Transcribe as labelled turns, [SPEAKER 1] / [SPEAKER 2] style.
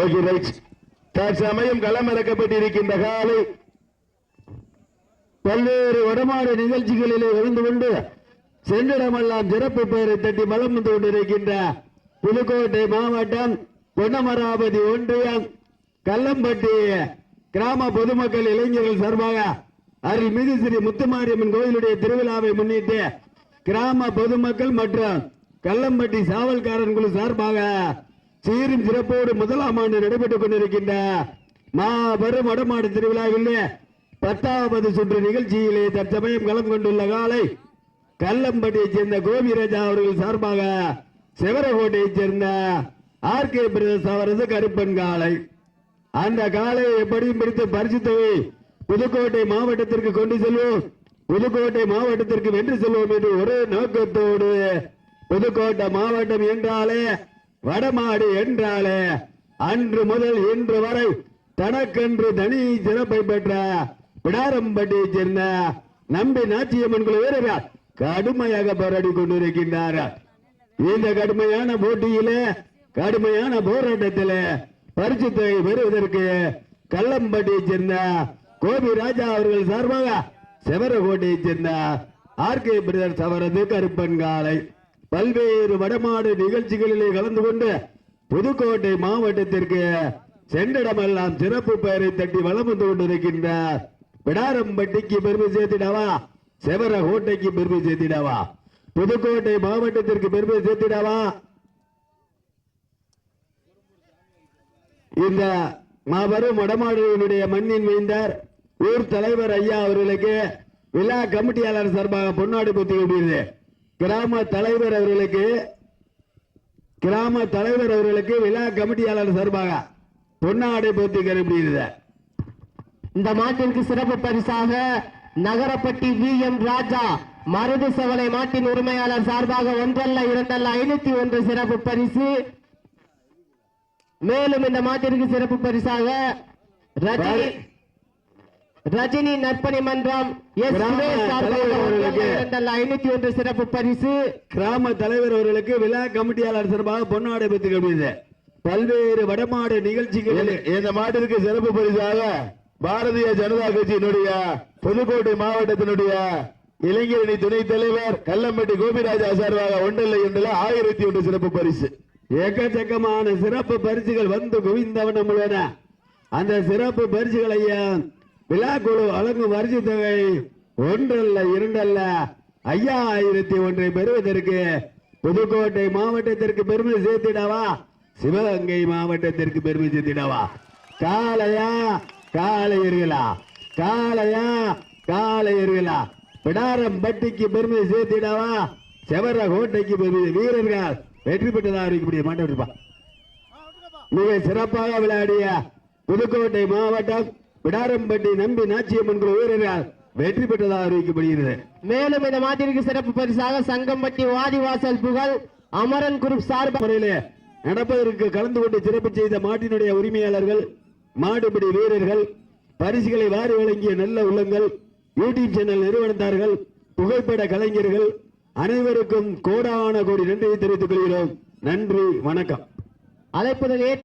[SPEAKER 1] Okay right தற்சமயம் களமிறக்கப்பட்டிருக்கின்ற காலை பல்வேறு வடமாடு நிகழ்ச்சிகளிலே கலந்து கொண்டு சென்றிடமெல்லாம் சிறப்பு பெயரை தட்டி மலம் வந்து கொண்டிருக்கின்ற புதுக்கோட்டை மாவட்டம் பொன்னமராவதி ஒன்றியம் கல்லம்பட்டி கிராம பொதுமக்கள் இளைஞர்கள் சார்பாக அருள்மிகு ஸ்ரீ முத்துமாரியம்மன் கோயிலுடைய திருவிழாவை முன்னிட்டு கிராம பொதுமக்கள் மற்றும் கல்லம்பட்டி சாவல்காரன் குழு சார்பாக சீரும் சிறப்போடு முதலாம் ஆண்டு நடைபெற்றுக் கொண்டிருக்கின்ற மாபெரும் வடமாடு திருவிழாவில் பத்தாவது சுற்று நிகழ்ச்சியிலே தற்சமயம் கலந்து கொண்டுள்ள காலை கல்லம்பட்டியைச் சேர்ந்த கோபிராஜா அவர்கள் சார்பாக சிவரகோட்டையைச் சேர்ந்த ஆர் கே பிரதேஷ் அவரது கருப்பன் காலை. அந்த காலை எப்படியும் பிடித்து பரிசு தொகை புதுக்கோட்டை மாவட்டத்திற்கு கொண்டு செல்வோம். புதுக்கோட்டை மாவட்டத்திற்கு வென்று செல்வோம் என்று ஒரே நோக்கத்தோடு புதுக்கோட்டை மாவட்டம் என்றாலே வடமாடு என்றாலே அன்று முதல் இன்று வரை தனக்கென்று தனி சிறப்பை பெற்ற பிடாரம்பட்டியை சேர்ந்த நம்பி நாச்சியம்மன் குழு வீரர்கள் கடுமையாக போராடி கொண்டிருக்கின்றார். இந்த கடுமையான போட்டியிலே கடுமையான போராட்டத்திலே பரிசுத்தை பெறுவதற்கு கள்ளம்பட்டியைச் சேர்ந்த கோபி ராஜா அவர்கள் சார்பாக செவரகோட்டையைச் சேர்ந்த ஆர்கே பிரதர்ஸ் அவரது கருப்பன் காலை. பல்வேறு வடமாடு நிகழ்ச்சிகளிலே கலந்து கொண்டு புதுக்கோட்டை மாவட்டத்திற்கு சென்றிடமெல்லாம் சிறப்பு பெயரை தட்டி வலம் வந்து கொண்டிருக்கின்றார். பிடாரம்பட்டிக்கு பெருமை சேர்த்திடவா? செவர கோட்டைக்கு பெருமை சேர்த்திடவா? புதுக்கோட்டை மாவட்டத்திற்கு பெருமை சேர்த்திடவா? இந்த மாபெரும் வடமாடுகளுடைய மண்ணின் மைந்தார் ஊர் தலைவர் ஐயா அவர்களுக்கு விழா கமிட்டியாளர் சார்பாக பொன்னாடி புத்தி கிராம தலைவர் அவர்களுக்கு கிராம தலைவர் அவர்களுக்கு விழா கமிட்டியாளர் சார்பாக பொன்னாடை போத்தி கருப்பிடுகிறது
[SPEAKER 2] இந்த மாட்டிற்கு சிறப்பு பரிசாக நகரப்பட்டி வி எம் ராஜா மருது செவலை மாட்டின் உரிமையாளர் சார்பாக ஒன்றல்ல இரண்டல்ல ஐநூத்தி ஒன்று சிறப்பு பரிசு. மேலும் இந்த மாட்டிற்கு சிறப்பு பரிசாக ரஜினி ரஜினி நற்பணி மன்றம் ஐநூத்தி ஒன்று சிறப்பு பரிசு.
[SPEAKER 1] கிராம தலைவர் அவர்களுக்கு விழா கமிட்டியாளர் சார்பாக பொன்னாடை கவிதை பல்வேறு வடமாடு நிகழ்ச்சிகள். இந்த மாட்டிற்கு சிறப்பு பரிசாக பாரதிய ஜனதா கட்சியினுடைய புதுக்கோட்டை மாவட்டத்தினுடைய இளைஞரணி துணைத் தலைவர் கல்லம்பட்டி கோபிராஜா சார்பாக ஒன்றில்லை என்றில் ஆயிரத்தி ஒன்று சிறப்பு பரிசு. எக்கச்சக்கமான சிறப்பு பரிசுகள் வந்து குவிந்தவனம் உள்ளன. அந்த சிறப்பு பரிசுகளை விழாக்குழு வழங்கும் வரிசை தொகை ஒன்றல்ல இரண்டல்ல. ஐயாயிரத்தி ஒன்றை பெறுவதற்கு புதுக்கோட்டை மாவட்டத்திற்கு பெருமை சேர்த்திடவா? சிவகங்கை மாவட்டத்திற்கு பெருமை சேர்த்திடவா? காளையா காலையா காளையா காளையர்களா பிடாரம்பட்டிக்கு பெருமை சேர்த்திடவா? செவர கோட்டைக்கு பெருமை வீரர்கள் வெற்றி பெற்றதாக இருக்கக்கூடிய மாட்டா மிக சிறப்பாக விளையாடிய புதுக்கோட்டை மாவட்டம் பிடாரம்பட்டி நம்பி நாச்சியம்மன் வீரர்கள் வெற்றி பெற்றதாக அறிவிக்கப்படுகிறது.
[SPEAKER 2] மேலும் இந்த மாட்டிற்கு சிறப்பு பரிசாக சங்கம்பட்டி வாடிவாசல் புகழ் அமரன் குரூப் சார்பாக
[SPEAKER 1] முறையிலே நடப்பதற்கு கலந்து கொண்டு சிறப்பு செய்த மாட்டினுடைய உரிமையாளர்கள் மாடுபிடி வீரர்கள் பரிசுகளை வாரி வழங்கிய நல்ல உள்ளங்கள் யூடியூப் சேனல் நிறுவனத்தார்கள் புகைப்பட கலைஞர்கள் அனைவருக்கும் கோடான கோடி நன்றியை தெரிவித்துக் கொள்கிறோம். நன்றி வணக்கம்.
[SPEAKER 2] அழைப்புதல் ஏற்று